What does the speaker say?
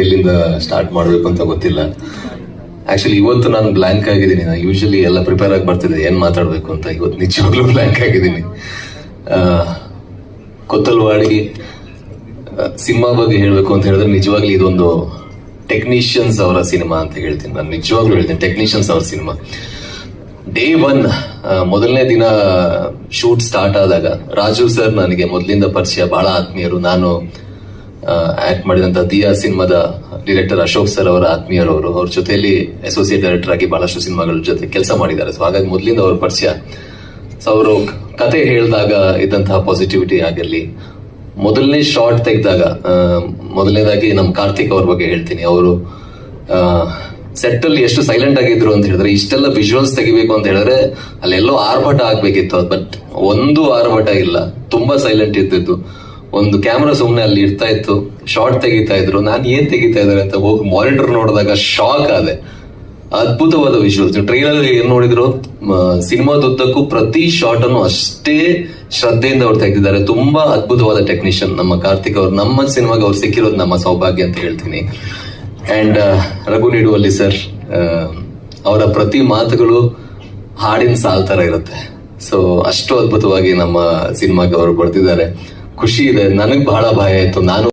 ಎಲ್ಲಿಂದ ಸ್ಟಾರ್ಟ್ ಮಾಡಬೇಕು ಅಂತ ಗೊತ್ತಿಲ್ಲ. ಆಕ್ಚುಲಿ ಇವತ್ತು ನಾನು ಬ್ಲಾಂಕ್ ಆಗಿದ್ದೀನಿ. ನಾನು ಯೂಶಲಿ ಎಲ್ಲ ಪ್ರಿಪೇರ್ ಆಗಿ ಬರ್ತಿದ್ದೆ ಏನು ಮಾತಾಡಬೇಕು ಅಂತ. ಇವತ್ತು ನಿಜವಾಗ್ಲೂ ಬ್ಲಾಂಕ್ ಆಗಿದ್ದೀನಿ. ಕೊತ್ತಲ್ವಾಡಿ ಸಿನಿಮಾ ಬಗ್ಗೆ ಹೇಳಬೇಕು ಅಂತ ಹೇಳಿದ್ರೆ ನಿಜವಾಗ್ಲೂ ಇದೊಂದು ಟೆಕ್ನಿಷಿಯನ್ಸ್ ಅವರ ಸಿನಿಮಾ ಅಂತ ಹೇಳ್ತೀನಿ. ನಾನು ನಿಜವಾಗ್ಲೂ ಹೇಳ್ತೀನಿ ಟೆಕ್ನಿಷಿಯನ್ಸ್ ಅವರ ಸಿನಿಮಾ. ಡೇ ಒನ್ ಮೊದಲನೇ ದಿನ ಶೂಟ್ ಸ್ಟಾರ್ಟ್ ಆದಾಗ ರಾಜು ಸರ್ ನನಗೆ ಮೊದಲಿಂದ ಪರಿಚಯ, ಬಹಳ ಆತ್ಮೀಯರು. ನಾನು ಆಕ್ಟ್ ಮಾಡಿದಂತ ದಿಯಾ ಸಿನಿಮಾದ ಡೈರೆಕ್ಟರ್ ಅಶೋಕ್ ಸರ್ ಅವರ ಆತ್ಮೀಯರವರು, ಅವ್ರ ಜೊತೆಯಲ್ಲಿ ಅಸೋಸಿಯೇಟ್ ಡೈರೆಕ್ಟರ್ ಆಗಿ ಬಹಳಷ್ಟು ಸಿನಿಮಾಗಳ ಜೊತೆ ಕೆಲಸ ಮಾಡಿದ್ದಾರೆ. ಸೊ ಹಾಗಾಗಿ ಮೊದಲಿಂದ ಅವ್ರ ಪರಿಚಯ. ಸೊ ಅವರು ಕತೆ ಹೇಳಿದಾಗ ಇದ್ದಂತಹ ಪಾಸಿಟಿವಿಟಿ ಆಗಿರಲಿ, ಮೊದಲನೇ ಶಾರ್ಟ್ ತೆಗೆದಾಗ ಮೊದಲನೇದಾಗಿ ನಮ್ಮ ಕಾರ್ತಿಕ್ ಅವ್ರ ಬಗ್ಗೆ ಹೇಳ್ತೀನಿ. ಅವರು ಸೆಟ್ ಅಲ್ಲಿ ಎಷ್ಟು ಸೈಲೆಂಟ್ ಆಗಿದ್ರು ಅಂತ ಹೇಳಿದ್ರೆ, ಇಷ್ಟೆಲ್ಲ ವಿಜುವಲ್ಸ್ ತೆಗಿಬೇಕು ಅಂತ ಹೇಳಿದ್ರೆ, ಅಲ್ಲೆಲ್ಲೋ ಆರ್ಭಟ ಆಗ್ಬೇಕಿತ್ತು. ಬಟ್ ಒಂದು ಆರ್ಭಟ ಇಲ್ಲ. ತುಂಬಾ ಸೈಲೆಂಟ್ ಇದ್ದಿದ್ದು. ಒಂದು ಕ್ಯಾಮ್ರಾ ಸುಮ್ಮನೆ ಅಲ್ಲಿ ಇರ್ತಾ ಇತ್ತು ಶಾರ್ಟ್ ತೆಗಿತಾ ಇದ್ರು, ನಾನು ಏನ್ ತೆಗಿತಾ ಇದ್ದಾರೆ ಅಂತ ಹೋಗಿ ಮಾನಿಟರ್ ನೋಡಿದಾಗ ಶಾಕ್ ಆದೆ. ಅದ್ಭುತವಾದ ವಿಷಯ ಟ್ರೈಲರ್ ಏನ್ ನೋಡಿದ್ರು ಸಿನಿಮಾದುದ್ದಕ್ಕೂ ಪ್ರತಿ ಶಾರ್ಟ್ ಅನ್ನು ಅಷ್ಟೇ ಶ್ರದ್ಧೆಯಿಂದ ಅವ್ರು ತೆಗೆದಿದ್ದಾರೆ. ತುಂಬಾ ಅದ್ಭುತವಾದ ಟೆಕ್ನಿಷಿಯನ್ ನಮ್ಮ ಕಾರ್ತಿಕ್ ಅವ್ರು. ನಮ್ಮ ಸಿನಿಮಾಗೆ ಅವ್ರು ಸಿಕ್ಕಿರೋದು ನಮ್ಮ ಸೌಭಾಗ್ಯ ಅಂತ ಹೇಳ್ತೀನಿ. ಅಂಡ್ ರಘು ನೀಡುವಲ್ಲಿ ಸರ್ ಅವರ ಪ್ರತಿ ಮಾತುಗಳು ಹಾಡಿನ ಸಾಲ್ ತರ ಇರುತ್ತೆ. ಸೊ ಅಷ್ಟು ಅದ್ಭುತವಾಗಿ ನಮ್ಮ ಸಿನಿಮಾಗೆ ಅವರು ಬರ್ತಿದ್ದಾರೆ ಖುಷಿ ಇದೆ. ನನಗ್ ಬಹಳ ಭಯ ಆಯ್ತು. ನಾನು